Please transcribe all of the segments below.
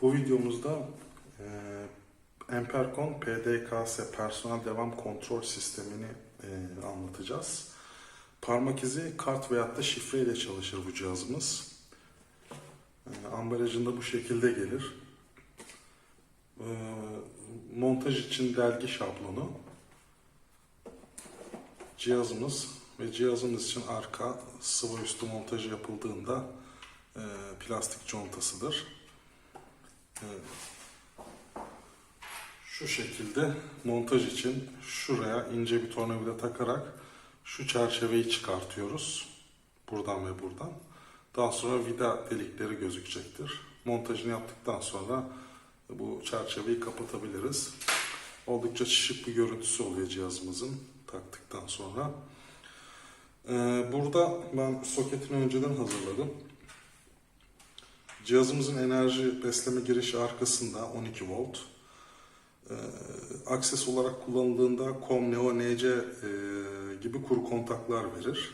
Bu videomuzda e, Empercon PDKS Personel Devam Kontrol Sistemini e, anlatacağız. Parmak izi kart veyahut da şifre ile çalışır bu cihazımız. Ambalajında bu şekilde gelir. Montaj için delgi şablonu. Cihazımız ve cihazımız için arka sıvı üstü montajı yapıldığında plastik contasıdır. Şu şekilde montaj için şuraya ince bir tornavida takarak şu çerçeveyi çıkartıyoruz. Buradan ve buradan. Daha sonra vida delikleri gözükecektir. Montajını yaptıktan sonra bu çerçeveyi kapatabiliriz. Oldukça şık bir görüntüsü oluyor cihazımızın taktıktan sonra. Ee, burada ben soketini önceden hazırladım. Cihazımızın enerji besleme girişi arkasında 12 volt. Ee, akses olarak kullanıldığında COM, NEO, NC e, gibi kuru kontaklar verir.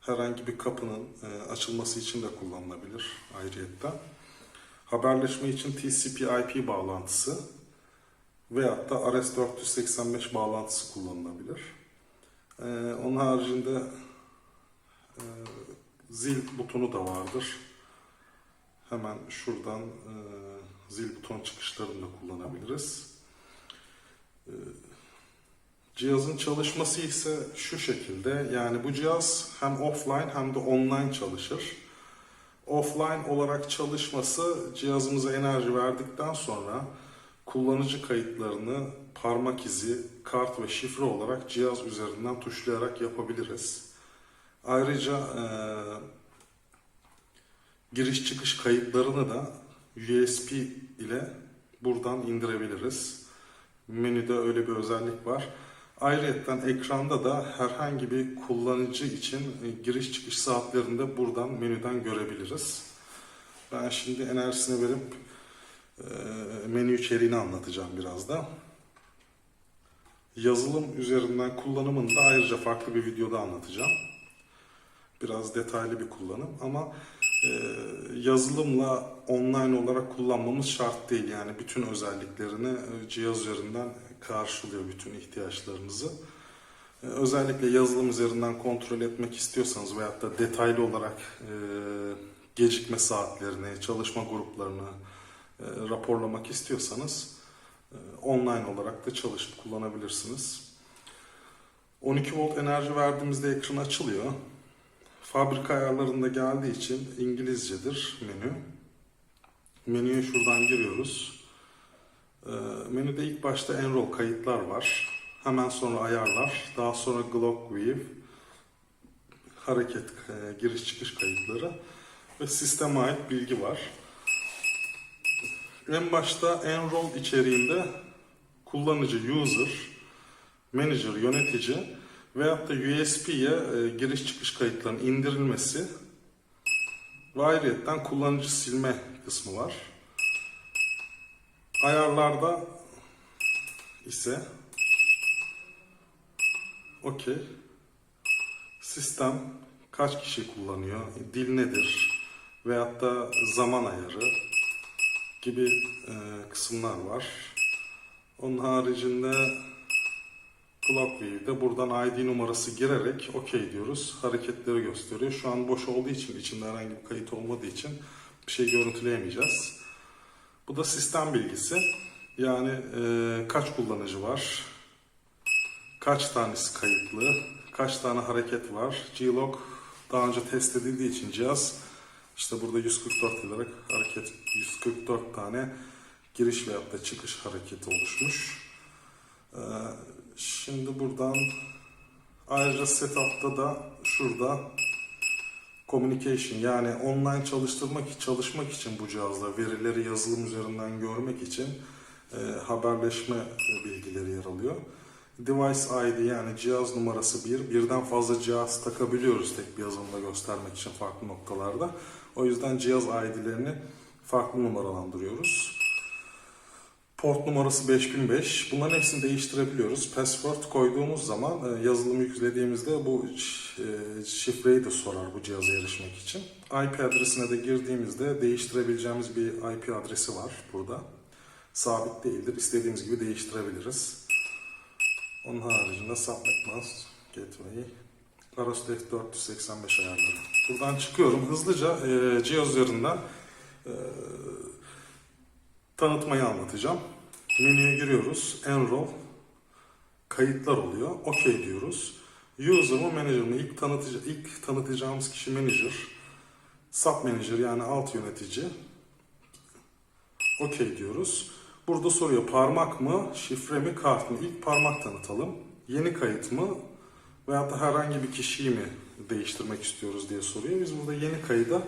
Herhangi bir kapının e, açılması için de kullanılabilir ayrıyetten. Haberleşme için TCP/IP bağlantısı veyahut da RS-485 bağlantısı kullanılabilir. Ee, onun haricinde e, zil butonu da vardır. Hemen şuradan e, zil buton çıkışlarını da kullanabiliriz. E, cihazın çalışması ise şu şekilde. Yani bu cihaz hem offline hem de online çalışır. Offline olarak çalışması cihazımıza enerji verdikten sonra kullanıcı kayıtlarını parmak izi, kart ve şifre olarak cihaz üzerinden tuşlayarak yapabiliriz. Ayrıca e, giriş çıkış kayıtlarını da USB ile buradan indirebiliriz. Menüde öyle bir özellik var. Ayrıca ekranda da herhangi bir kullanıcı için e, giriş çıkış saatlerini de buradan menüden görebiliriz. Ben şimdi enerjisini verip e, menü içeriğini anlatacağım biraz da. Yazılım üzerinden kullanımını da ayrıca farklı bir videoda anlatacağım. Biraz detaylı bir kullanım ama e, yazılımla online olarak kullanmamız şart değil. Yani bütün özelliklerini e, cihaz üzerinden karşılıyor bütün ihtiyaçlarınızı. E, özellikle yazılım üzerinden kontrol etmek istiyorsanız veyahut da detaylı olarak e, gecikme saatlerini, çalışma gruplarını e, raporlamak istiyorsanız e, online olarak da çalışıp kullanabilirsiniz. 12 volt enerji verdiğimizde ekran açılıyor. Fabrika ayarlarında geldiği için İngilizcedir menü. Menüye şuradan giriyoruz. Ee, menüde ilk başta enroll kayıtlar var. Hemen sonra ayarlar. Daha sonra Glock View, hareket, e, giriş çıkış kayıtları ve sisteme ait bilgi var. En başta enroll içeriğinde kullanıcı user, manager, yönetici veyahut da USB'ye e, giriş çıkış kayıtlarının indirilmesi ve ayrıyetten kullanıcı silme kısmı var. Ayarlarda ise okey sistem kaç kişi kullanıyor, dil nedir veyahut da zaman ayarı gibi e, kısımlar var. Onun haricinde ClockView'de buradan ID numarası girerek OK diyoruz. Hareketleri gösteriyor. Şu an boş olduğu için, içinde herhangi bir kayıt olmadığı için bir şey görüntüleyemeyeceğiz. Bu da sistem bilgisi. Yani e, kaç kullanıcı var, kaç tanesi kayıtlı, kaç tane hareket var. G-Log daha önce test edildiği için cihaz işte burada 144 olarak hareket 144 tane giriş veyahut da çıkış hareketi oluşmuş. Ee, Şimdi buradan ayrıca setup'ta da şurada communication yani online çalıştırmak çalışmak için bu cihazla verileri yazılım üzerinden görmek için e, haberleşme bilgileri yer alıyor. Device ID yani cihaz numarası bir, birden fazla cihaz takabiliyoruz tek bir yazılımda göstermek için farklı noktalarda. O yüzden cihaz ID'lerini farklı numaralandırıyoruz. Port numarası 5005. Bunların hepsini değiştirebiliyoruz. Password koyduğumuz zaman e, yazılımı yüklediğimizde bu e, şifreyi de sorar bu cihaza erişmek için. IP adresine de girdiğimizde değiştirebileceğimiz bir IP adresi var burada. Sabit değildir. İstediğimiz gibi değiştirebiliriz. Onun haricinde subnet mask, gateway, Arostek 485 ayarları. Buradan çıkıyorum. Hızlıca e, cihaz üzerinden tanıtmayı anlatacağım. Menüye giriyoruz. Enroll. Kayıtlar oluyor. OK diyoruz. User mı manager mı? İlk, tanıtıcı, ilk tanıtacağımız kişi manager. Sub manager yani alt yönetici. OK diyoruz. Burada soruyor parmak mı, şifre mi, kart mı? İlk parmak tanıtalım. Yeni kayıt mı veyahut da herhangi bir kişiyi mi değiştirmek istiyoruz diye soruyor. Biz burada yeni kayıda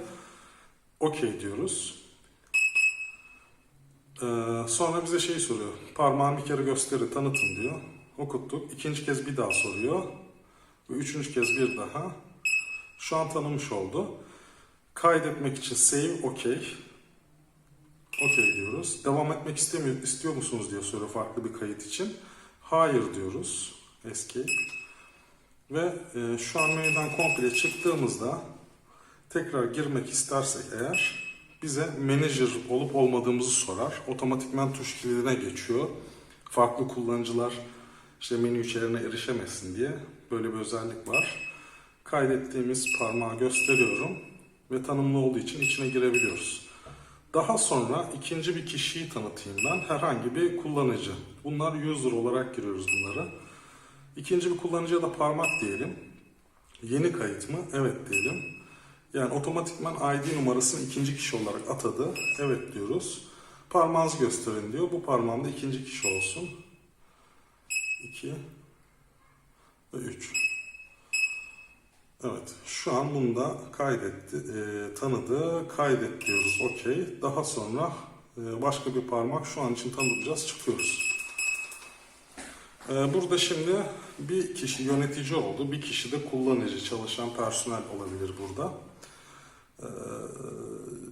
OK diyoruz. Ee, sonra bize şey soruyor. Parmağını bir kere gösteri tanıtın diyor. Okuttuk. İkinci kez bir daha soruyor. Ve üçüncü kez bir daha. Şu an tanımış oldu. Kaydetmek için save OK. OK diyoruz. Devam etmek istemiyor, istiyor musunuz diye soruyor farklı bir kayıt için. Hayır diyoruz. Escape. Ve e, şu an menüden komple çıktığımızda tekrar girmek istersek eğer bize manager olup olmadığımızı sorar. Otomatikman tuş kilidine geçiyor. Farklı kullanıcılar işte menü içeriğine erişemesin diye böyle bir özellik var. Kaydettiğimiz parmağı gösteriyorum ve tanımlı olduğu için içine girebiliyoruz. Daha sonra ikinci bir kişiyi tanıtayım ben. Herhangi bir kullanıcı. Bunlar user olarak giriyoruz bunlara. İkinci bir kullanıcıya da parmak diyelim. Yeni kayıt mı? Evet diyelim. Yani otomatikman ID numarasını ikinci kişi olarak atadı. Evet diyoruz. Parmağınızı gösterin diyor. Bu parmağımda ikinci kişi olsun. 2 ve 3. Evet. Şu an bunu da kaydetti, e, tanıdı. Kaydet diyoruz. Okey. Daha sonra e, başka bir parmak şu an için tanıtacağız. Çıkıyoruz. E, burada şimdi bir kişi yönetici oldu. Bir kişi de kullanıcı, çalışan personel olabilir burada. E,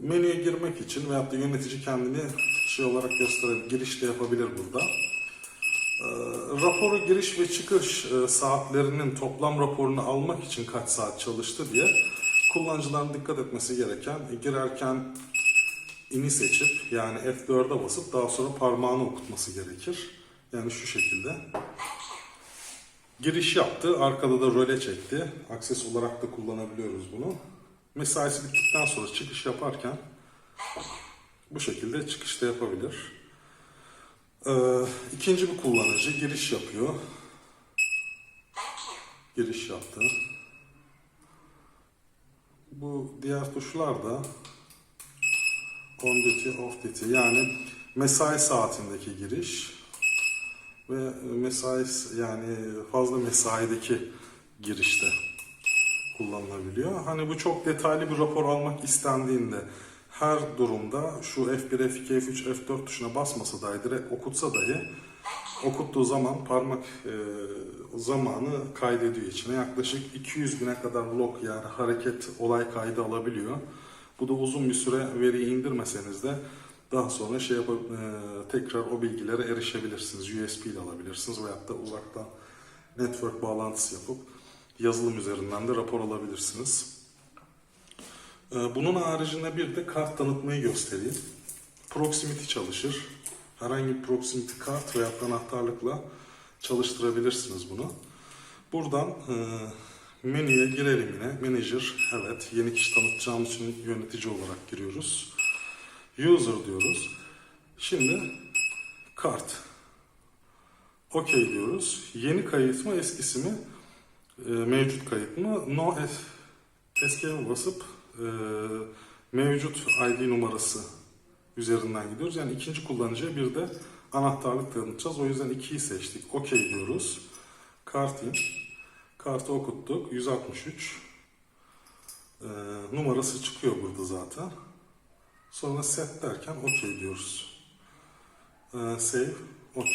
menüye girmek için veyahut da yönetici kendini şey olarak gösterebilir, giriş de yapabilir burada. E, raporu giriş ve çıkış e, saatlerinin toplam raporunu almak için kaç saat çalıştı diye kullanıcıların dikkat etmesi gereken e, girerken ini seçip yani F4'e basıp daha sonra parmağını okutması gerekir. Yani şu şekilde. Giriş yaptı, arkada da röle çekti. Akses olarak da kullanabiliyoruz bunu. Mesaisi bittikten sonra çıkış yaparken bu şekilde çıkışta yapabilir. Ee, ikinci bir kullanıcı giriş yapıyor. Giriş yaptı. Bu diğer tuşlar da on duty, off duty yani mesai saatindeki giriş ve mesai yani fazla mesaideki girişte kullanılabiliyor. Hani bu çok detaylı bir rapor almak istendiğinde her durumda şu F1, F2, F3, F4 tuşuna basmasa dahi direkt okutsa dahi okuttuğu zaman parmak e, zamanı kaydediyor içine. Yaklaşık 200 bine kadar log yani hareket olay kaydı alabiliyor. Bu da uzun bir süre veriyi indirmeseniz de daha sonra şey yapıp e, tekrar o bilgilere erişebilirsiniz. USB ile alabilirsiniz veyahut da uzaktan network bağlantısı yapıp yazılım üzerinden de rapor alabilirsiniz. Ee, Bunun haricinde bir de kart tanıtmayı göstereyim. Proximity çalışır. Herhangi bir proximity kart veya anahtarlıkla çalıştırabilirsiniz bunu. Buradan e, menüye girelim yine. Manager, evet. Yeni kişi tanıtacağımız için yönetici olarak giriyoruz. User diyoruz. Şimdi kart. OK diyoruz. Yeni kayıt mı, eskisi mi? E, mevcut kayıt mı? No es- escape'e basıp e, mevcut ID numarası üzerinden gidiyoruz. Yani ikinci kullanıcıya bir de anahtarlık tanıtacağız. O yüzden 2'yi seçtik. OK diyoruz. Kart in. Kartı okuttuk. 163. E, numarası çıkıyor burada zaten. Sonra set derken OK diyoruz. E, save. OK.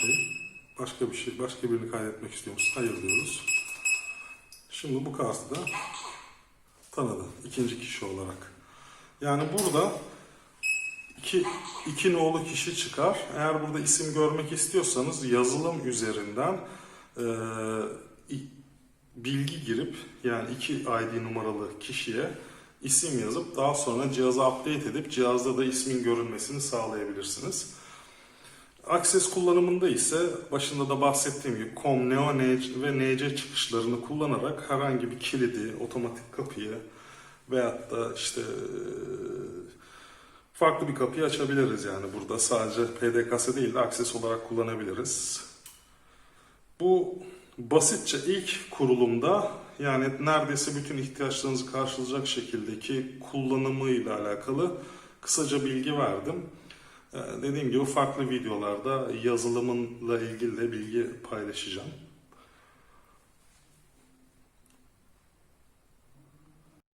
Başka bir şey, başka birini kaydetmek istiyor musun? Hayır diyoruz. Şimdi bu kartı da tanıdı ikinci kişi olarak. Yani burada iki, iki nolu kişi çıkar. Eğer burada isim görmek istiyorsanız yazılım üzerinden e, bilgi girip yani iki ID numaralı kişiye isim yazıp daha sonra cihazı update edip cihazda da ismin görünmesini sağlayabilirsiniz. Access kullanımında ise başında da bahsettiğim gibi COM, NEO ve NC çıkışlarını kullanarak herhangi bir kilidi, otomatik kapıyı veyahut da işte farklı bir kapıyı açabiliriz yani burada sadece PDKS değil de Access olarak kullanabiliriz. Bu basitçe ilk kurulumda yani neredeyse bütün ihtiyaçlarınızı karşılayacak şekildeki kullanımıyla alakalı kısaca bilgi verdim. Ee, Dediğim gibi farklı videolarda yazılımınla ilgili de bilgi paylaşacağım.